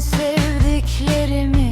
sevdiklerimi